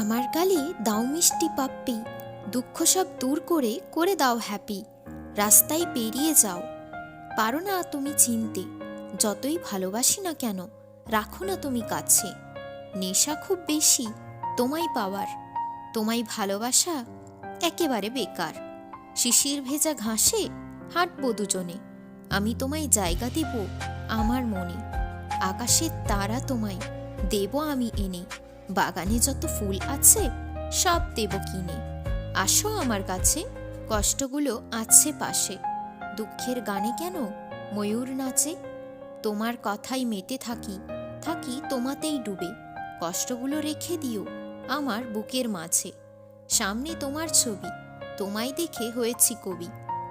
আমার গালে দাও মিষ্টি পাপ্পি, দুঃখ সব দূর করে করে দাও হ্যাপি, রাস্তায় পেরিয়ে যাও। পারো না তুমি চিনতে, যতই ভালোবাসি না কেন, রাখো না তুমি কাছে। নেশা খুব বেশি, তোমায় পাওয়ার, তোমায় ভালোবাসা একেবারে বেকার। শিশির ভেজা ঘাসে হাঁটবো দুজনে, আমি তোমায় জায়গা দেব আমার মনে, আকাশের তারা তোমায় দেব আমি এনে। বাগানে যত ফুল আছে, সব দেব কিনে। আসো আমার কাছে, কষ্টগুলো আছে পাশে। দুঃখের গানে কেন ময়ূর নাচে? তোমার কথাই মেতে থাকি থাকি তোমাতেই ডুবে। কষ্টগুলো রেখে দিও আমার বুকের মাঝে। সামনে তোমার ছবি, তোমায় দেখে হয়েছি কবি।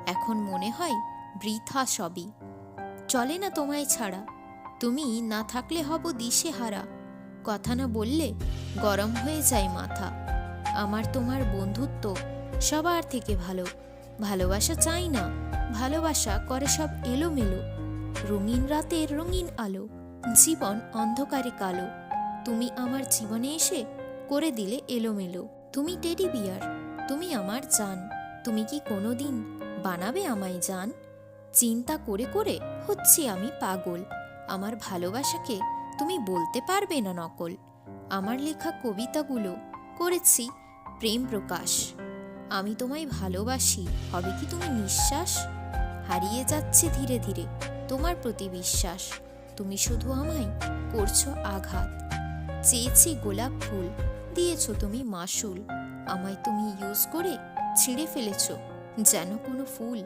এখন মনে হয় বৃথা সবই। চলে না তোমায় ছাড়া। তুমি না থাকলে হব দিশে হারা কথা না বললে গরম হয়ে যায় মাথা। আমার তোমার বন্ধুত্ব সবার থেকে ভালো। ভালোবাসা চাই না, ভালোবাসা করে সব এলোমেলো। রঙিন রাতের রঙিন আলো, জীবন অন্ধকারে কালো। তুমি আমার জীবনে এসে করে দিলে এলোমেলো। তুমি টেডি বিয়ার, তুমি আমার জান। তুমি কি কোনোদিন বানাবে আমায় জান? চিন্তা করে করে হচ্ছি আমি পাগল। আমার ভালোবাসাকে তুমি বলতে পারবে না, নকল। আমার লেখা কবিতাগুলো করেছি প্রেম প্রকাশ। আমি তোমায় ভালোবাসি, হবে কি তুমি নিঃশ্বাস? হারিয়ে যাচ্ছে ধীরে ধীরে তোমার প্রতি বিশ্বাস। তুমি শুধু আমায় করছ আঘাত। চেয়েছি গোলাপ ফুল, দিয়েছ তুমি মাসুল আমায় তুমি ইউজ করে ছিঁড়ে ফেলেছো, যেন কোনো ফুল